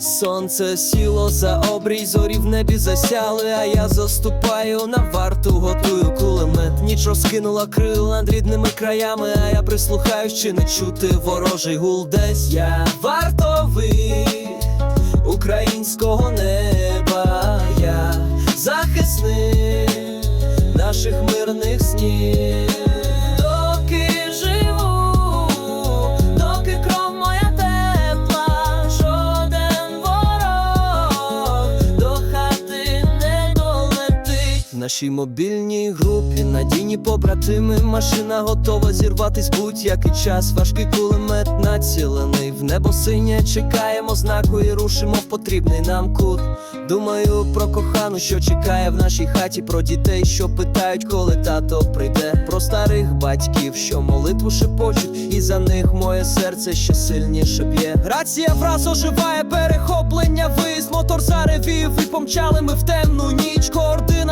Сонце сіло за обрій, зорі в небі засяли, а я заступаю на варту, готую кулемет. Ніч розкинула крил над рідними краями, а я прислухаюсь, чи не чути ворожий гул десь. Я вартовий українського неба, я захисник наших мирних снів. Нашій мобільній групі надійні побратими. Машина готова зірватись будь-який час. Важкий кулемет націлений в небо синє. Чекаємо знаку і рушимо в потрібний нам кут. Думаю про кохану, що чекає в нашій хаті, про дітей, що питають, коли тато прийде. Про старих батьків, що молитву шепочуть, і за них моє серце ще сильніше б'є. Рація враз оживає перехоплення, виїзд, мотор заревів, і помчали ми в темну ніч.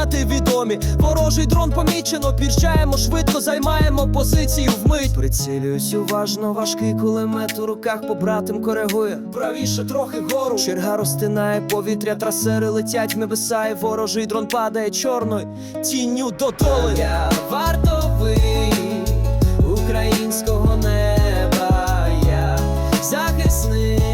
Координати відомі. Ворожий дрон помічено, під'їжджаємо швидко, займаємо позицію вмить. Прицілююсь уважно, важкий кулемет у руках побратим коригує. Правіше трохи вгору. Черга розтинає повітря, трасери летять в небеса, і ворожий дрон падає чорною тінню додоли. Я вартовий українського неба, я захисник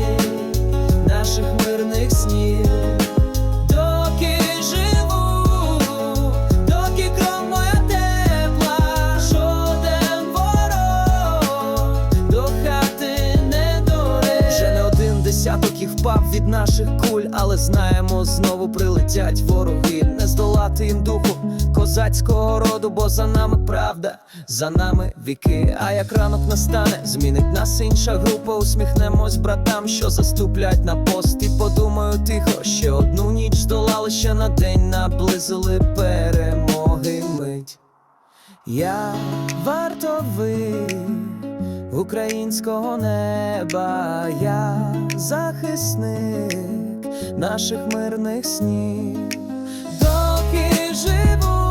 десяток їх впав від наших куль, але знаємо, знову прилетять вороги. Не здолати їм духу козацького роду, бо за нами правда, за нами віки. А як ранок настане, змінить нас інша група. Усміхнемось братам, що заступлять на пост. І подумаю тихо, ще одну ніч здолали, ще на день наблизили перемоги мить. Я вартовий українського неба, я захисник наших мирних снів. Доки живу,